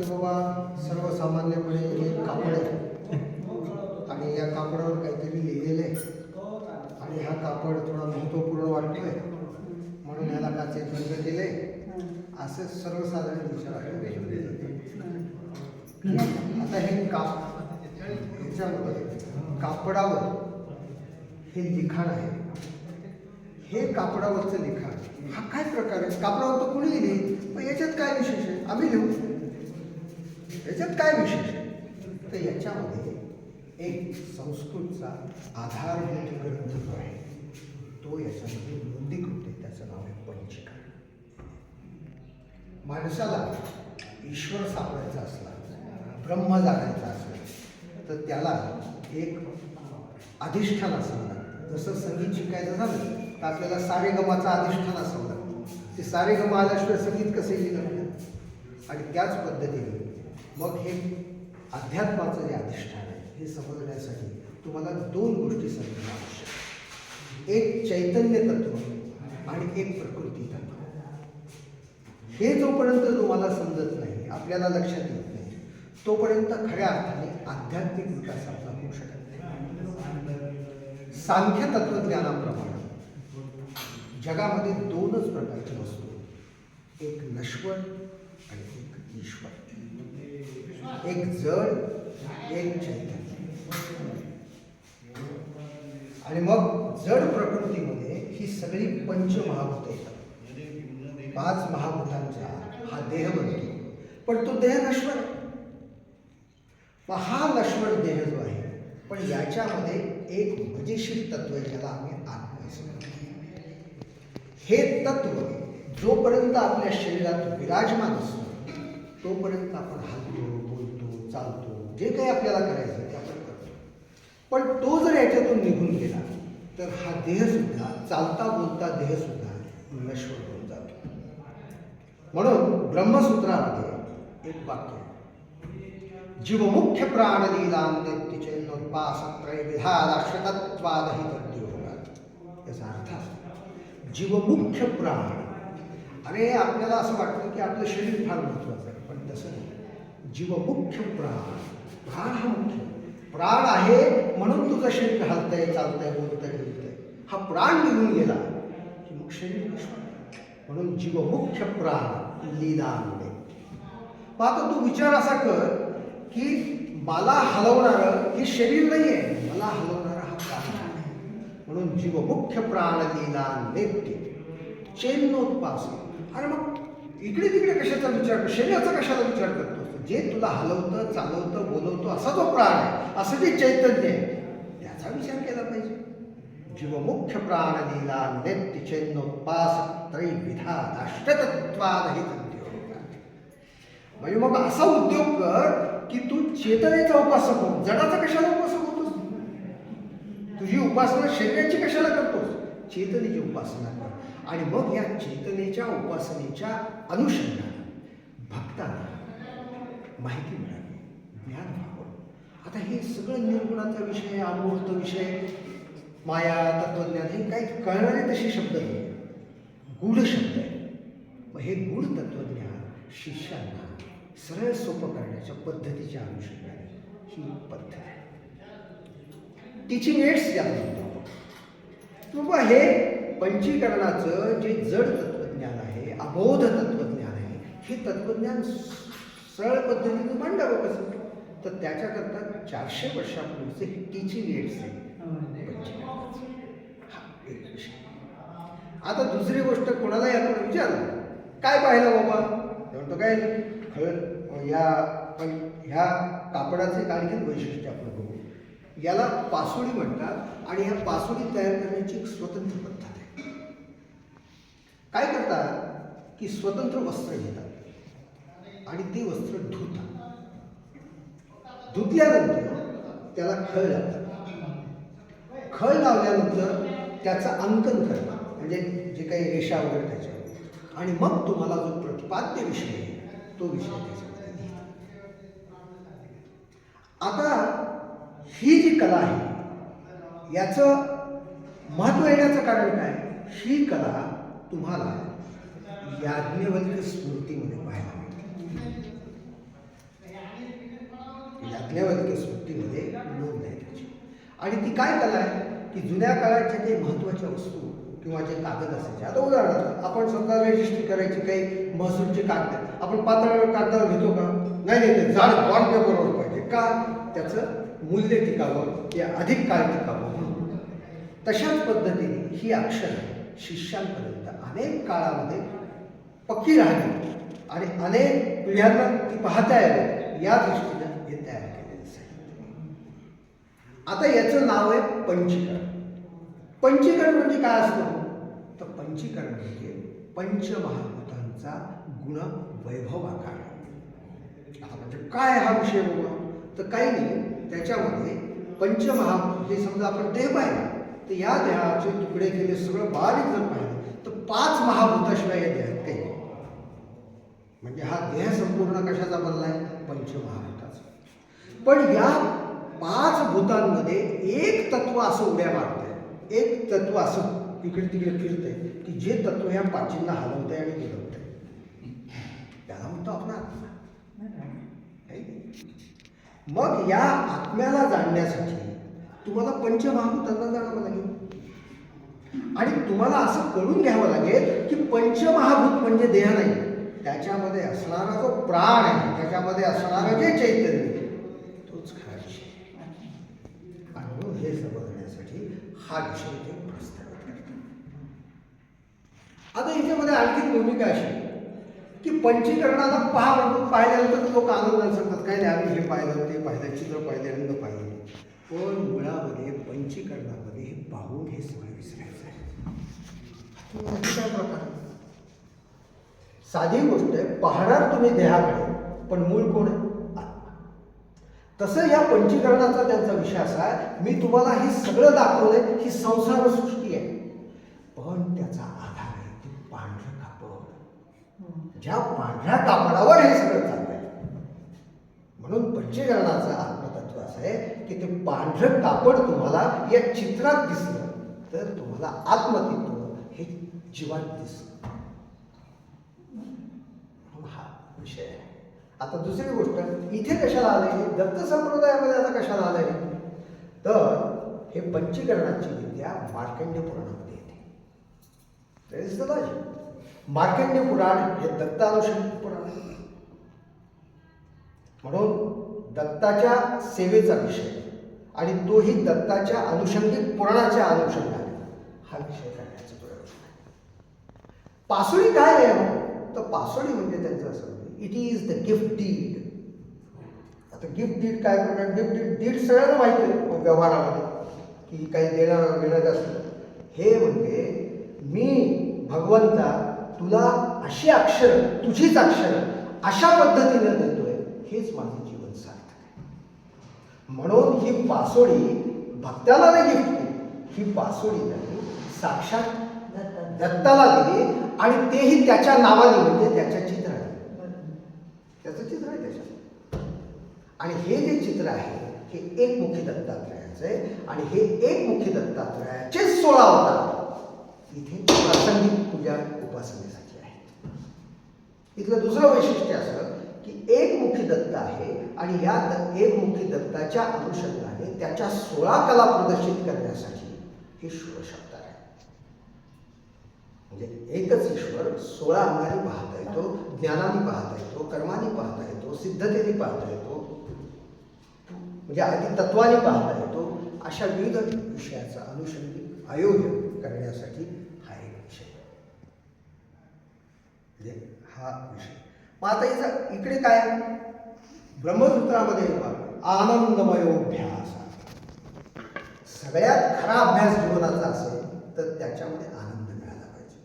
की बाबा सर्वसामान्यपणे हे कापड आहे. आणि या कापडावर काहीतरी लिहिलेलं आहे. आणि हा कापड थोडा महत्त्वपूर्ण वाटतोय. म्हणून ह्याला काचे बंद केले असे सर्वसाधारण विचार आहे. आता हे काप ह्याच्यामध्ये कापडावर हे लिखाण आहे. हे कापडावरचं लिखाण. हा काय प्रकार आहे? कापडावर तर कुणी लिहिली पण याच्यात काय विशेष आहे? आम्ही लिहू. त्याच्यात काय विशेष? तर याच्यामध्ये एक संस्कृतचा आधारभूत ग्रंथ जो आहे तो याच्यामध्ये नोंदीकृत आहे. त्याचं नाव आहे पंचीकरण माणसाला ईश्वर सापडायचा असला ब्रह्म जाणायचा असला तर त्याला एक अधिष्ठान असावं लागतं. जसं संगीत शिकायचं झालं तर आपल्याला सारेगमाचा अधिष्ठान असावं लागतं. ते सारेगम आल्याशिवाय संगीत कसं येईल? आणि त्याच पद्धतीने मग हे अध्यात्माचं जे अधिष्ठान आहे हे समजण्यासाठी तुम्हाला दोन गोष्टी समजणं आवश्यक एक चैतन्य तत्व आणि एक प्रकृती तत्व. हे जोपर्यंत तुम्हाला समजत नाही आपल्याला लक्षात येत नाही तोपर्यंत खऱ्या अर्थाने आध्यात्मिक विकास आपला होऊ शकत नाही. सांख्य तत्वज्ञानाप्रमाणे जगामध्ये दोनच प्रकारची वस्तू एक नश्वर आणि एक ईश्वर. एक जड एक चैतन्य. आणि मग जड प्रकृतीमध्ये ही सगळी पंचमहाभूत येतात पाच महाभूतांचा हा देह बनतो. पण तो देह नश्वर आहे. मग हा नश्वर देह जो आहे पण याच्यामध्ये एक मजेशीर तत्व आहे ज्याला आम्ही आत्मा हे तत्व जोपर्यंत आपल्या शरीरात विराजमान असतो तोपर्यंत आपण हलतो चालतो. जे काही आपल्याला करायचं ते आपण करतो. पण तो जर याच्यातून निघून गेला तर हा देहसुद्धा चालता बोलता देहसुद्धा नश्वर होऊन जातो. म्हणून ब्रह्मसूत्रामध्ये एक वाक्य आहे. जीवमुख्य प्राणलीलान्यतिचेन्नोत्पासत्रय विधादाश्रतत्वादहि तद्योगात याचा अर्थ असा जीवमुख्य प्राण. अरे आपल्याला असं वाटतं की आपलं शरीर फार महत्वाचं आहे. जीव मुख्य प्राण. प्राण हा मुख्य. प्राण आहे म्हणून तुझं शरीर हलतंय चालतंय बोलतंय बोलतंय. हा प्राण निघून गेला की मग शरीर म्हणून जीव म्हणून प्राण लीला मग आता तू विचार असा कर की मला हलवणारं हे शरीर नाही आहे मला हलवणारा हा प्राण आहे म्हणून जीवमुख्य प्राण लीला नेत्य चेन्नोत्पास अरे मग इकडे तिकडे कशाचा विचार शरीराचा कशाचा विचार करतो? जे तुला हलवतं चालवतं बोलवतो असा जो प्राण आहे असं जे चैतन्य आहे त्याचा विचार केला पाहिजे. जीवमुख्य प्राण लीला नेत्य चेन्नोत्पास त्रैविधा अष्टतत्वादही म्हणजे मग असा उद्योग कर की तू चेतनेचा उपासक हो जडाचा कशाला उपासक होतोस? तुझी उपासना शरीराची कशाला करतोस? चेतनेची उपासना कर. आणि मग या चेतनेच्या उपासनेच्या अनुषंगाने भक्तांना माहिती मिळावी ज्ञान व्हावं आता हे सगळं निर्गुणाचा विषय अमूर्त विषय माया तत्वज्ञान हे काही कळणारे तसे शब्द नाही गूढ शब्द आहे. मग हे गूढ तत्वज्ञान शिष्यांना सरळ सोपं करण्याच्या पद्धतीच्या अनुषंगाने ही पद्धत आहे. टीचिंग एड्स ज्याला म्हणतो आपण. बाबा हे पंचीकरणाचं जे जड तत्वज्ञान आहे अबोध तत्वज्ञान आहे हे तत्वज्ञान सरळ पद्धतीने मांडावं कसं? तर त्याच्याकरता चारशे वर्षापूर्वीचे हे टीचिंग एड्स आहे हा एक विषय. आता दुसरी गोष्ट कोणालाही आपण विचारलं काय पाहिलं बाबा? म्हणतो काय खरं या पण ह्या कापडाचे एक वैशिष्ट्य आपण बघू. याला पासोडी म्हणतात आणि ह्या पासोडी तयार करण्याची एक स्वतंत्र पद्धत आहे. काय करतात? की स्वतंत्र वस्त्र घेतात. आणि ते वस्त्र धुतात धुतल्यानंतर त्याला खळ लावतात खळ लावल्यानंतर त्याचं अंकन करतात म्हणजे जे काही रेषा वगैरे त्याच्या आणि मग तुम्हाला जो प्रतिपाद्य विषय आहे तो विषय त्याच्यामध्ये आता ही जी कला आहे याचं महत्त्व येण्याचं कारण काय? ही कला तुम्हाला याज्ञवल्क्य स्मृतीमध्ये पाहायला याज्ञवल्क्य सुट्टीमध्ये नोंद आहे त्याची. आणि ती काय कला आहे? की जुन्या काळाच्या काही महत्त्वाच्या वस्तू किंवा जे कागद असायचे आता उदाहरणार्थ आपण स्वतः रजिस्ट्री करायची काही महसूलचे कागद आपण पातळ कागदावर घेतो का? नाही नाही ते जाड बॉन्ड पेपरवर पाहिजे. का? त्याचं मूल्य टिकावं ते अधिक काळ टिकावं म्हणून. तशाच पद्धतीने ही अक्षरं शिष्यांपर्यंत अनेक काळामध्ये पक्की राहिली. आणि अनेक पिढ्यांना ती पाहता यावी या दृष्टीने हे तयार केलेलं आहे आता याचं नाव आहे पंचीकरण. पंचीकरण म्हणजे काय असतं? तर पंचीकरण म्हणजे पंचमहाभूतांचा गुण वैभव आकार. आता म्हणजे काय हा विषय बाबा तर काही नाही त्याच्यामध्ये पंचमहाभूत हे समजा आपण देह पाहिला तर या देहाचे तुकडे केले सगळं बारीक जर पाहिलं तर पाच महाभूताशिवाय या देहात काही म्हणजे हा देह संपूर्ण कशाचा बनला आहे पंचमहाभूताचा. पण या पाच भूतांमध्ये एक तत्व असं उड्या मारतंय. एक तत्व असं इकडे तिकडे फिरतंय की जे तत्व ह्या पाचींना हलवतंय आणि बुडवतंय त्याला म्हणतो आपण आत्मा. मग या आत्म्याला जाणण्यासाठी तुम्हाला पंचमहाभूतांना जाणावं लागेल. आणि तुम्हाला असं कळून घ्यावं लागेल की पंचमहाभूत म्हणजे देह नाही. त्याच्यामध्ये असणारा जो प्राण आहे त्याच्यामध्ये असणारं जे चैतन्य तोच खरा विषय आणि म्हणून हे समजण्यासाठी हा विषय ते प्रस्तावित करतात आता याच्यामध्ये आणखी भूमिका अशी. की पंचीकरणाला पहा म्हणून पाहिल्यानंतर लोक आनंदाने सांगतात काय नाही आम्ही हे पाहिलं ते पाहिलं चित्र पाहिले रंग पाहिले. पण मुळामध्ये पंचीकरणामध्ये हे पाहून हे सगळं विसरायचं आहे. काय प्रकार? साधी गोष्ट आहे पाहणार तुम्ही देहाकडे पण मूळ कोण आहे? तसं या पंचीकरणाचा त्यांचा विषय असा आहे मी तुम्हाला हे सगळं दाखवलंय ही संसार सृष्टी आहे. पण त्याचा आधार पांढरं कापड ज्या पांढऱ्या कापडावर हे सगळं आहे म्हणून पंचीकरणाचं आत्मतत्व असं आहे की ते पांढरं कापड तुम्हाला या चित्रात दिसलं तर तुम्हाला आत्मतत्व हे जीवात दिसलं. हा विषय आहे. आता दुसरी गोष्ट इथे कशाला आले दत्त संप्रदायामध्ये आता कशाला आले तर हे पंचीकरणाची विद्या मार्कंड्य पुराणामध्ये There is the logic. मार्कंड्य पुराण हे दत्तानुषंगिक पुराण आहे. म्हणून दत्ताच्या सेवेचा विषय. आणि तोही दत्ताच्या अनुषंगिक पुराणाच्या अनुषंगाने. हा विषय करण्याचा प्रयोग पासोळी काय आहे? तर पासोळी म्हणजे त्यांचं असं it is the gift deed आता गिफ्ट डीड काय करणार? गिफ्ट डीड डीड सगळ्यांना माहिती आहे. व्यवहारामध्ये. की काही देणार देणार असतं हे म्हणजे मी भगवंता तुला अशी अक्षर तुझीच अक्षर अशा पद्धतीने देतोय हेच माझं जीवन सार्थक आहे. म्हणून ही पासोडी भक्ताला नाही गिफ्ट केली ही पासोडी नाही साक्षात दत्ताला दिली आणि तेही त्याच्या नावाने म्हणजे त्याच्या चित्राने. त्याचं चित्र आहे त्याच्यात. आणि हे जे चित्र आहे हे एकमुखी दत्तात्रयाचं आहे आणि हे एकमुखी दत्तात्रयाचे सोळा अवतार. इथे प्रासंगिक पूजा उपासनेसाठी आहेत. इथलं दुसरं वैशिष्ट्य असं की एकमुखी दत्त आहे आणि या द- एकमुखी दत्ताच्या अनुषंगाने त्याच्या सोळा कला प्रदर्शित करण्यासाठी हे शिवशब्द आहे. म्हणजे एकच ईश्वर सोळा अंगाने पाहता येतो ज्ञानाने पाहता येतो कर्माने पाहता येतो सिद्धतेने पाहता येतो म्हणजे आधी तत्वाने पाहता येतो अशा विविध विषयाचा अनुषंगिक आयोजन करण्यासाठी हा एक विषय. म्हणजे हा विषय. मग आता याचा इकडे काय? ब्रह्मसूत्रामध्ये पहा, आनंदमयोभ्यास सगळ्यात खरा अभ्यास जीवनाचा असेल तर त्याच्यामध्ये आनंद मिळाला पाहिजे.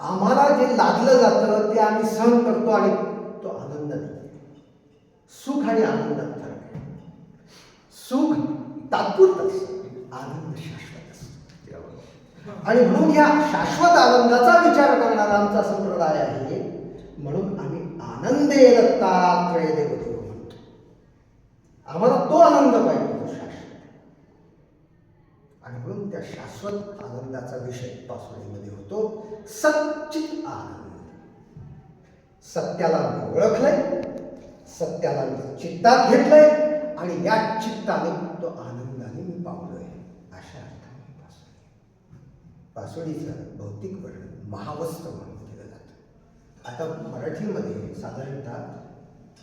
आम्हाला जे लादलं जातं ते आम्ही सहन करतो आणि तो आनंद नाही. सुख आणि आनंदात फरक आहे. सुख तात्पुरतं असतं आनंद शाश्वत असतो आणि म्हणून या शाश्वत आनंदाचा विचार करणारा आमचा संप्रदाय आहे. म्हणून आम्ही आनंदे दत्तात्रय देवदेव म्हणतो. आम्हाला तो आनंद पाहिजे तो शाश्वत. आणि म्हणून त्या शाश्वत आनंदाचा विषय पासोळीमध्ये होतो सच्चित आनंद. सत्याला मी ओळखलंय सत्याला मी चित्तात घेतलंय आणि या चित्ताने तो आनंद मी पावलोय अशा अर्थाने पासोडी पासोडीचं भौतिक वर्णन महावस्त्र म्हणून केलं जातं. आता मराठीमध्ये साधारणतः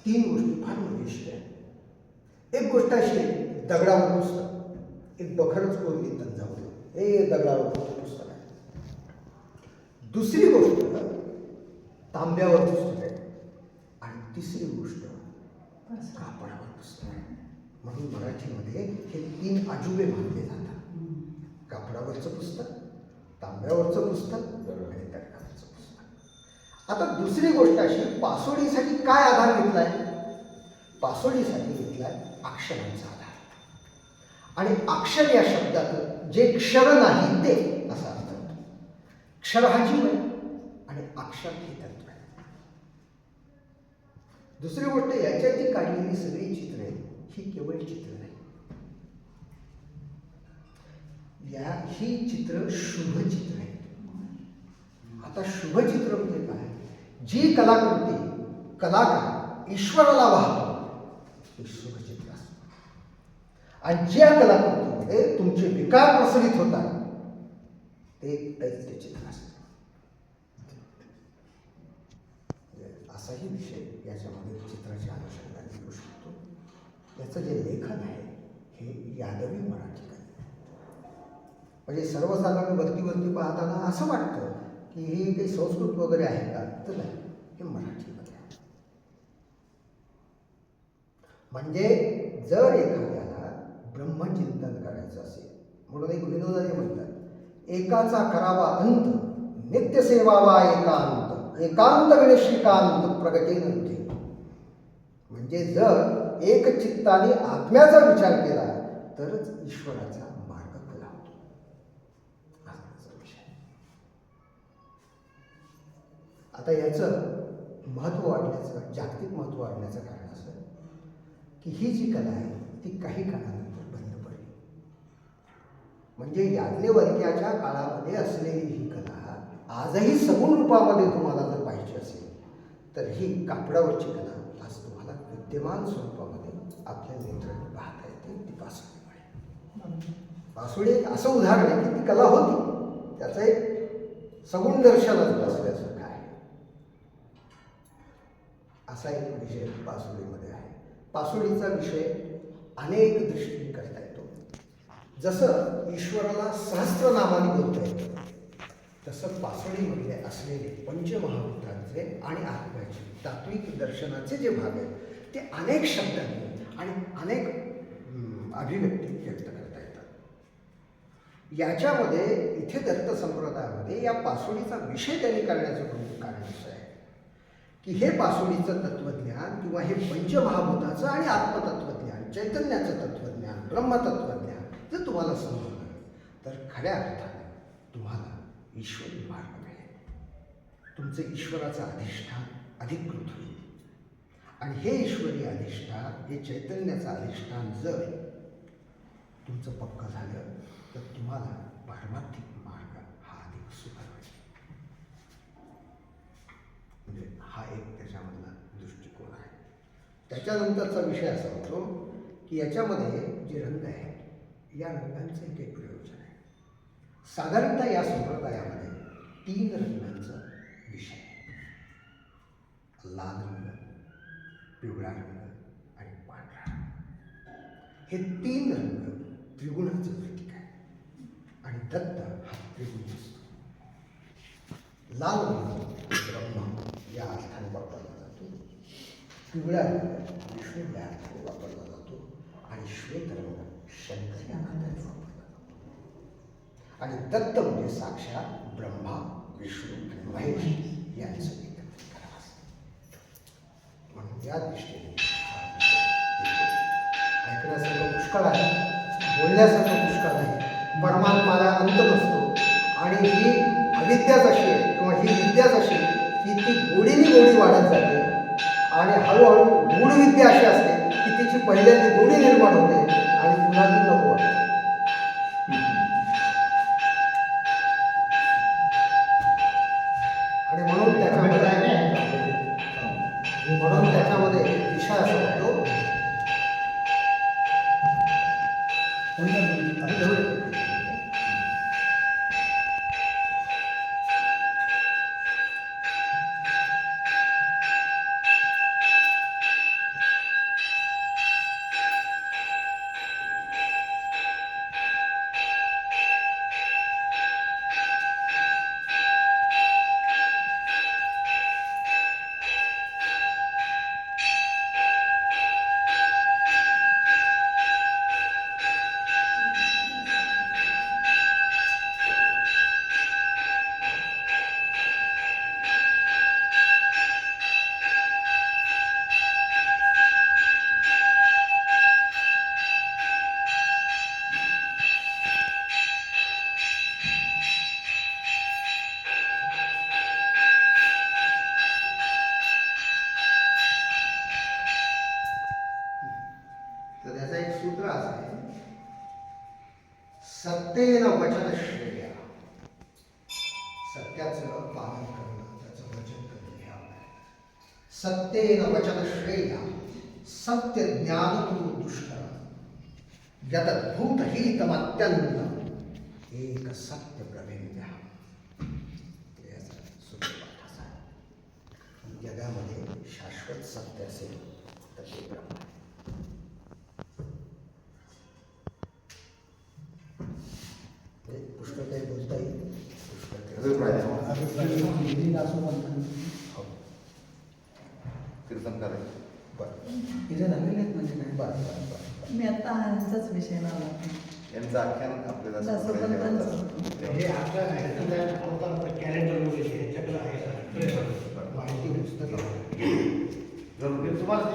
तीन गोष्टी फार विशिष्ट आहेत. एक गोष्ट अशी आहे, दगडावर पुस्तक. एक बखरच कोरली तंजावर हे दगडावर पुस्तक आहे? दुसरी गोष्ट तांब्यावर पुस्तक आहे. आणि तिसरी गोष्ट कापडावर पुस्तक आहे. म्हणून मराठीमध्ये हे तीन अजुबे मानले जातात. कापडावरचं पुस्तक तांब्यावरचं पुस्तक आणि दगडावरचं पुस्तक. आता दुसरी गोष्ट अशी पासोडीसाठी काय आधार घेतलाय? पासोडीसाठी घेतलाय अक्षरांचा आधार. आणि अक्षर या शब्दात जे क्षर नाही ते असा अर्थ होतो. क्षर हा जीव आहे आणि अक्षर हे तत्व आहे. दुसरी गोष्ट याच्यात जी काढलेली सगळी चित्र आहेत ही केवळ चित्र नाही. या ही चित्र शुभ चित्र आहेत आता शुभचित्र म्हणजे काय? जी कलाकृती कलाकार ईश्वराला वाहतो ते शुभ चित्र असतं. आणि ज्या कलाकृतीमध्ये तुमचे विकार प्रसरित होतात ते दैत्यचित्र असतं. असाही विषय याच्यामध्ये चित्राच्या अनुषंगाने येऊ शकतो. याचं जे लेखन आहे हे यादवी मराठी म्हणजे सर्वसाधारण वरती पाहताना असं वाटतं की हे काही संस्कृत वगैरे आहे का? तर नाही हे मराठीमध्ये आहे. म्हणजे जर एखाद्याला ब्रह्मचिंतन करायचं असेल म्हणून एक विनोदाने म्हणतात एकाचा करावा अंत नित्यसेवावा एकांत एकांत गणेशिकांत प्रगती नव्हते म्हणजे जर एक चित्ताने आत्म्याचा विचार केला तरच ईश्वराचा आता याचं महत्त्व वाढण्याचं जागतिक महत्त्व वाढण्याचं कारण असं की ही जी कला आहे ती काही काळानंतर बंद पडली. म्हणजे याज्ञवर्ग्याच्या काळामध्ये असलेली ही कला आजही सगुण रूपामध्ये तुम्हाला जर पाहिजे असेल तर ही कापडावरची कला आज तुम्हाला विद्यमान स्वरूपामध्ये आपल्या नेत्राने पाहता येते. ती पासोडीमुळे पासोडी एक असं उदाहरण आहे की ती कला होती. त्याचं एक सगुण दर्शन असल्याचं असा एक विषय पासोडीमध्ये आहे. पासोडीचा विषय अनेक दृष्टीने करता येतो. जसं ईश्वराला सहस्त्रनामाने बोलता येतं तसं पासोडीमध्ये असलेले पंचमहाभूतांचे आणि आत्म्याचे तात्विक दर्शनाचे जे भाग आहेत ते अनेक शब्दांनी आणि अनेक अभिव्यक्ती व्यक्त करता येतात. याच्यामध्ये इथे दत्त संप्रदायामध्ये या पासोडीचा विषय त्यांनी करण्याचं प्रमुख कारण असं आहे. की हे पासोडीचं तत्त्वज्ञान किंवा हे पंचमहाभूताचं आणि आत्मतत्वज्ञान चैतन्याचं तत्त्वज्ञान ब्रह्मतत्वज्ञान जर तुम्हाला समजलं तर खऱ्या अर्थाने तुम्हाला ईश्वरी मार्ग मिळेल. तुमचं ईश्वराचं अधिष्ठान अधिकृत होईल. आणि हे ईश्वरी अधिष्ठान हे चैतन्याचं अधिष्ठान जर तुमचं पक्क झालं तर तुम्हाला पारमार्थिक मार्ग हा अधिक सुकर होईल म्हणजे हा एक त्याच्यामधला दृष्टिकोन आहे. त्याच्यानंतरचा विषय असा होतो की याच्यामध्ये जे रंग आहेत या रंगांचं एक प्रयोजन आहे. साधारणतः या संप्रदायामध्ये तीन रंगांचा विषय लाल रंग पिवळा रंग आणि पांढरा हे तीन रंग त्रिगुणाचं प्रतीक आहे. आणि दत्त हा त्रिगुण असतो. लाल रंग ब्रह्म. या अर्थाने वापरला जातो. पिवळा रंग विष्णू या अर्थाने वापरला जातो आणि श्वेत रंग शंकर या अर्थाने वापरला जातो. आणि दत्त म्हणजे साक्षात ब्रह्मा विष्णू आणि महेश यांचं म्हणून या दृष्टीने ऐकण्यासारखं पुष्कळ आहे बोलण्यासारखं पुष्कळ आहे परमात्माला अंत नसतो. आणि ही अविद्याच अशी आहे किंवा ही विद्याच अशी की ती गोडीने गोडी वाढत जाते. आणि हळूहळू गूढ विद्या अशी असते की तिची पहिल्यांदा गोडी निर्माण होते आणि पुन्हा ती नको वाटते. सूत्र आहे सत्तेन वचन श्रेया। सत्याचं पालन करणं, त्याचं वचन आपलं आहे. सत्तेन वचन श्रेया, सत्य ज्ञान तू दुष्कर यतद्भूत हितमत्यंत एक सत्य प्रवेद्य जगामध्ये शाश्वत सत्य असेल तर ब्रह्म हो. कीर्तनकार आहे. बरं. आहेत म्हणजे काय? बरं बरं बरं मी आता ह्यांचाच विषय लावला. यांचं आख्यान आपल्याला दासोपंतांचं. हे आपल्या कॅलेंडर ह्याच्याकडे आहे माहिती पुस्तकं. जरूर. तुम्हाला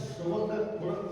सोबत थोडं